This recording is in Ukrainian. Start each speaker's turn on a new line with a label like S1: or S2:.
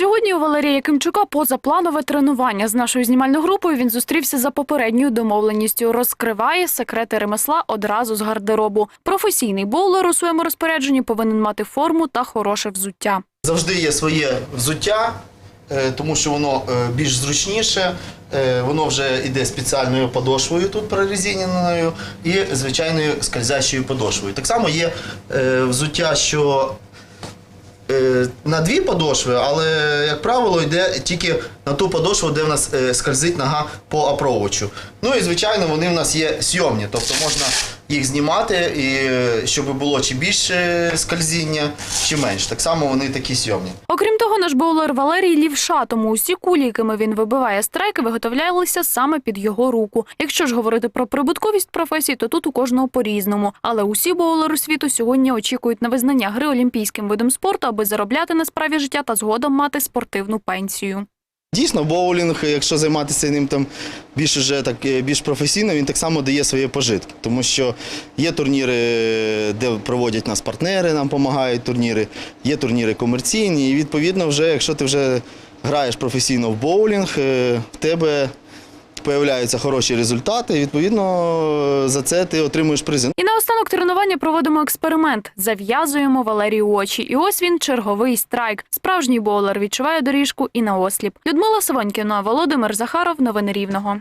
S1: Сьогодні у Валерія Якимчука позапланове тренування. З нашою знімальною групою він зустрівся за попередньою домовленістю. Розкриває секрети ремесла одразу з гардеробу. Професійний боулер у своєму розпорядженні повинен мати форму та хороше взуття.
S2: Завжди є своє взуття, е, тому що воно е, більш зручніше. Е, Воно вже йде спеціальною подошвою тут прорезиненою і звичайною скользящою подошвою. Так само є взуття, що на дві подошви, але, як правило, йде тільки на ту подошву, де в нас е, скользить нога по апровочу. Ну і звичайно, вони в нас є сйомні, тобто можна їх знімати, і е, щоб було чи більше скользіння, чи менше. Так само вони такі сйомні.
S1: Окрім того, наш боулер Валерій лівша, тому усі кулі, якими він вибиває страйки, виготовлялися саме під його руку. Якщо ж говорити про прибутковість професії, то тут у кожного по-різному. Але усі боулери світу сьогодні очікують на визнання гри олімпійським видом спорту, аби заробляти на справі життя та згодом мати спортивну пенсію.
S2: Дійсно, боулінг, якщо займатися ним там більш уже так е, більш професійно, він так само дає свої пожитки. Тому що є турніри, де проводять нас партнери, нам допомагають турніри, є турніри комерційні. І відповідно, вже якщо ти вже граєш професійно в боулінг, е, в тебе появляються хороші результати. І відповідно за це ти отримуєш призи.
S1: І наостанок тренування проводимо експеримент. Зав'язуємо Валерію очі. І ось він черговий страйк. Справжній боулер відчуває доріжку і на осліп. Людмила Савонькіна, Володимир Захаров. Новини Рівного.